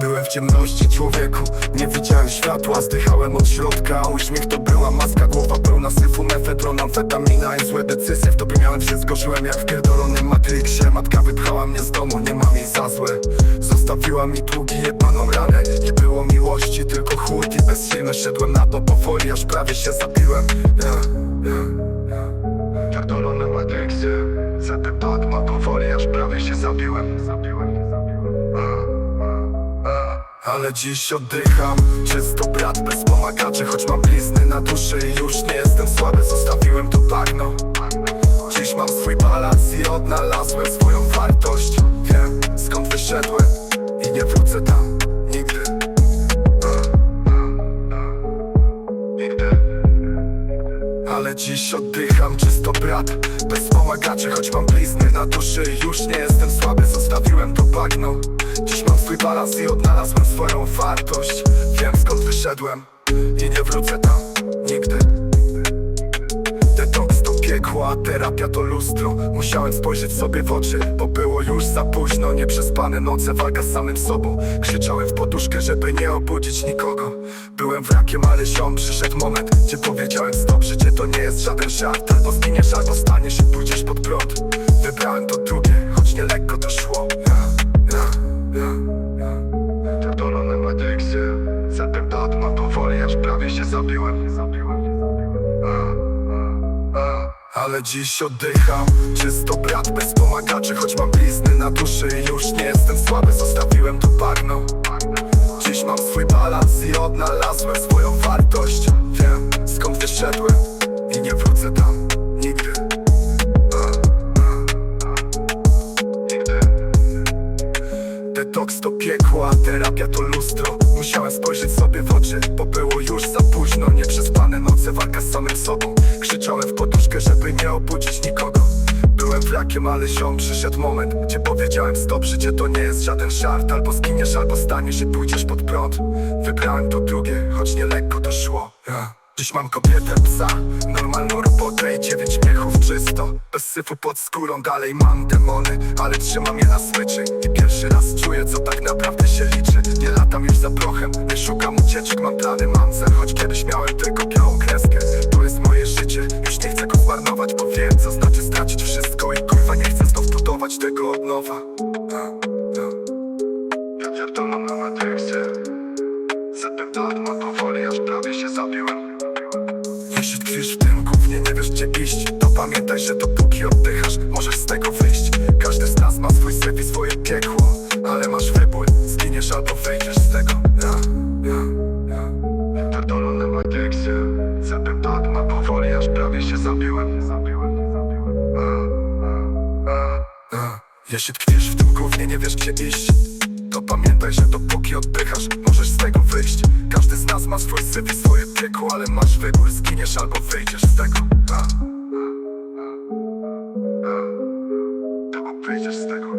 Byłem w ciemności człowieku. Nie widziałem światła, zdychałem od środka Uśmiech to była maska, głowa pełna syfu Mefedron, amfetamina. I złe decyzje W tobie miałem wszystko, żyłem jak w pierdolonym Matrixie. Matka wypchała mnie z domu, nie mam jej za złe. Zostawiła mi długi jebaną ranę. Nie było miłości, tylko chłód i bezsilność. Szedłem na to powoli, aż prawie się zabiłem. Ja, ja, pierdolonym Matrixie Zatem tak ma powoli, aż prawie się zabiłem. Ale dziś oddycham. Czysto brat bez pomagaczy Choć mam blizny na duszy już nie jestem słaby Zostawiłem to bagno. Dziś mam swój balans i odnalazłem swoją ale dziś oddycham czysto brat. Bez pomagaczy, choć mam blizny na duszy. Już nie jestem słaby, zostawiłem to bagno. Dziś mam swój balans i odnalazłem swoją wartość. Wiem skąd wyszedłem i nie wrócę tam nigdy Detoks to piekło, a terapia to lustro. Musiałem spojrzeć sobie w oczy, bo było już za późno. Nieprzespane noce, walka z samym sobą. Krzyczałem w poduszkę, żeby nie obudzić nikogo. Byłem wrakiem, ale ziom, przyszedł moment Gdzie powiedziałem stop, życie to nie jest żaden żart. Albo zginiesz, albo staniesz i pójdziesz pod prąd. Wybrałem to drugie, choć nie lekko to szło. Ja, ja. Pierdolone Matrixie Zatem ma powoli, aż prawie się zabiłem Ale dziś oddycham. Czysto brat bez pomagaczy Choć mam blizny na duszy. Już nie jestem słaby Zostawiłem to bagno. Dziś mam swój balans i odnalazłem swoją wartość. Wiem skąd wyszedłem i nie wrócę tam nigdy. Detoks to piekło, a terapia to lustro. Musiałem spojrzeć sobie w oczy, bo było już za późno. Nieprzespane noce, walka z samym sobą. Krzyczałem w żeby nie obudzić nikogo. Byłem wrakiem, ale ziom, przyszedł moment Gdzie powiedziałem stop, życie to nie jest żaden żart. Albo zginiesz, albo staniesz i pójdziesz pod prąd. Wybrałem to drugie, choć nie lekko to szło. Dziś mam kobietę, psa, normalną robotę i dziewięć miechów czysto. Bez syfu pod skórą, dalej mam demony Ale trzymam je na smyczy. I pierwszy raz czuję co tak naprawdę się liczy. Nie latam już za prochem, nie szukam ucieczek, mam plany, mam cel wiem co znaczy stracić wszystko i kurwa nie chcę znów budować tego od nowa. Pierdolę na Matrixie tak ma powoli, aż prawie się zabiłem. Jeśli tkwisz w tym gównie, nie wiesz gdzie iść. To pamiętaj, że dopóki oddychasz, możesz z tego Jeśli tkniesz w tym głównie, nie wiesz gdzie iść. To pamiętaj, że dopóki oddychasz, możesz z tego wyjść. Każdy z nas ma swój syf i swoje piekło Ale masz wybór, zginiesz albo wyjdziesz z tego. Albo wyjdziesz z tego.